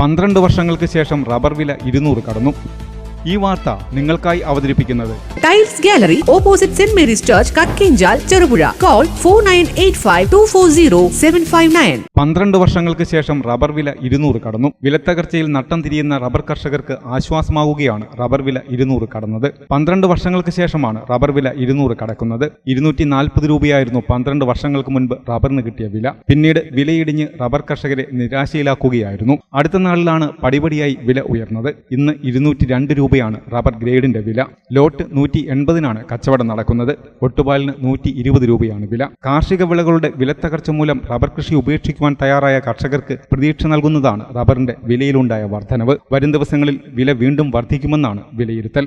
പന്ത്രണ്ട് വർഷങ്ങൾക്ക് ശേഷം റബ്ബർ വില ഇരുന്നൂറ് കടന്നു. ഈ വാർത്ത നിങ്ങൾക്കായി അവതരിപ്പിക്കുന്നത്. Tiles Gallery opposite Saint Mary's Church Kakkenchal Cherupuzha call four nine eight five two four zero seven five nine പന്ത്രണ്ട് വർഷങ്ങൾക്ക് ശേഷം റബ്ബർ വില ഇരുന്നൂറ് കടന്നു. വിലത്തകർച്ചയിൽ നട്ടം തിരിയുന്ന റബ്ബർ കർഷകർക്ക് ആശ്വാസമാവുകയാണ് റബ്ബർ വില ഇരുന്നൂറ് കടന്നത്. പന്ത്രണ്ട് വർഷങ്ങൾക്ക് ശേഷമാണ് റബ്ബർ വില ഇരുന്നൂറ് കടക്കുന്നത്. ഇരുന്നൂറ്റി നാൽപ്പത് രൂപയായിരുന്നു പന്ത്രണ്ട് വർഷങ്ങൾക്ക് മുൻപ് റബ്ബറിന് കിട്ടിയ വില. പിന്നീട് വിലയിടിഞ്ഞ് റബ്ബർ കർഷകരെ നിരാശയിലാക്കുകയായിരുന്നു. അടുത്ത നാളിലാണ് പടിപടിയായി വില ഉയർന്നത്. ഇന്ന് ഇരുന്നൂറ്റി രണ്ട് രൂപയാണ് റബ്ബർ ഗ്രേഡിന്റെ വില. ലോട്ട് നൂറ്റി എൺപതിനാണ് കച്ചവടം നടക്കുന്നത്. ഒട്ടുപാലിന് നൂറ്റി ഇരുപത് രൂപയാണ് വില. കാർഷിക വിളകളുടെ വിലത്തകർച്ച മൂലം റബ്ബർ കൃഷി ഉപേക്ഷിക്കുവാൻ തയ്യാറായ കർഷകർക്ക് പ്രതീക്ഷ നൽകുന്നതാണ് റബ്ബറിന്റെ വിലയിലുണ്ടായ വർധനവ്. വരും ദിവസങ്ങളിൽ വില വീണ്ടും വർദ്ധിക്കുമെന്നാണ് വിലയിരുത്തൽ.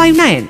nine